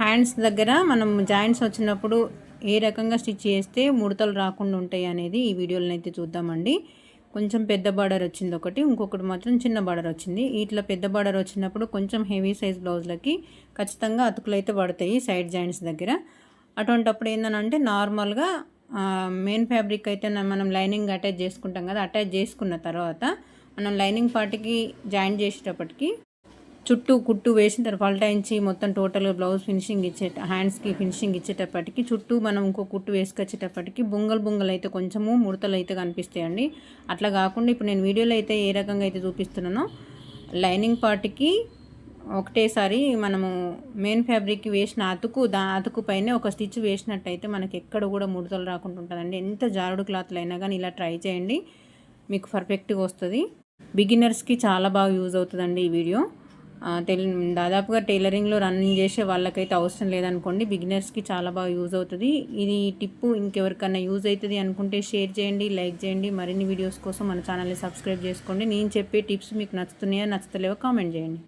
Hands దగ్గర మనం joints వచ్చినప్పుడు ఏ రకంగా స్టిచ్ చేస్తే ముడతలు రాకుండా ఉంటాయి అనేది ఈ వీడియోలను అయితే చూద్దామండి. కొంచెం పెద్ద బార్డర్ వచ్చింది ఒకటి ఇంకొకటి మాత్రం చిన్న బార్డర్ వచ్చింది. ఇట్లా పెద్ద బార్డర్ వచ్చినప్పుడు కొంచెం హెవీ సైజ్ బ్లౌజ్లకి ఖచ్చితంగా అతుకులు అయితే పడతాయి సైడ్ జాయింట్స్ దగ్గర. అటువంటిప్పుడు ఏంటంటే నార్మల్గా మెయిన్ ఫ్యాబ్రిక్ అయితే మనం లైనింగ్ అటాచ్ చేసుకుంటాం కదా అటాచ్ చేసుకున్న తర్వాత మనం లైనింగ్ పార్ట్కి జాయింట్ చేసేటప్పటికి చుట్టూ కుట్టు వేసిన తర్వాత పల్టాయించి మొత్తం టోటల్ బ్లౌజ్ ఫినిషింగ్ ఇచ్చే హ్యాండ్స్కి ఫినిషింగ్ ఇచ్చేటప్పటికి చుట్టూ మనం ఇంకో కుట్టు వేసుకొచ్చేటప్పటికి బొంగల్ బొంగలు అయితే కొంచెము ముడతలు అయితే కనిపిస్తాయండి. అట్లా కాకుండా ఇప్పుడు నేను వీడియోలో అయితే ఏ రకంగా అయితే చూపిస్తున్నానో లైనింగ్ పార్ట్కి ఒకటేసారి మనము మెయిన్ ఫ్యాబ్రిక్ వేసిన అతుకు దా అతుకు పైన ఒక స్టిచ్ వేసినట్టయితే మనకి ఎక్కడ కూడా ముడతలు రాకుండా ఉంటుందండి. ఎంత జారుడు క్లాత్లు అయినా కానీ ఇలా ట్రై చేయండి మీకు పర్ఫెక్ట్గా వస్తుంది. బిగినర్స్కి చాలా బాగా యూజ్ అవుతుందండి ఈ వీడియో. టెల్ దాదాపుగా టైలరింగ్లో రన్నింగ్ చేసే వాళ్ళకైతే అవసరం లేదనుకోండి. బిగినర్స్కి చాలా బాగా యూజ్ అవుతుంది. ఇది టిప్పు ఇంకెవరికన్నా యూజ్ అవుతుంది అనుకుంటే షేర్ చేయండి లైక్ చేయండి. మరిన్ని వీడియోస్ కోసం మన ఛానల్ని సబ్స్క్రైబ్ చేసుకోండి. నేను చెప్పే టిప్స్ మీకు నచ్చుతున్నాయా నచ్చుతలేవో కామెంట్ చేయండి.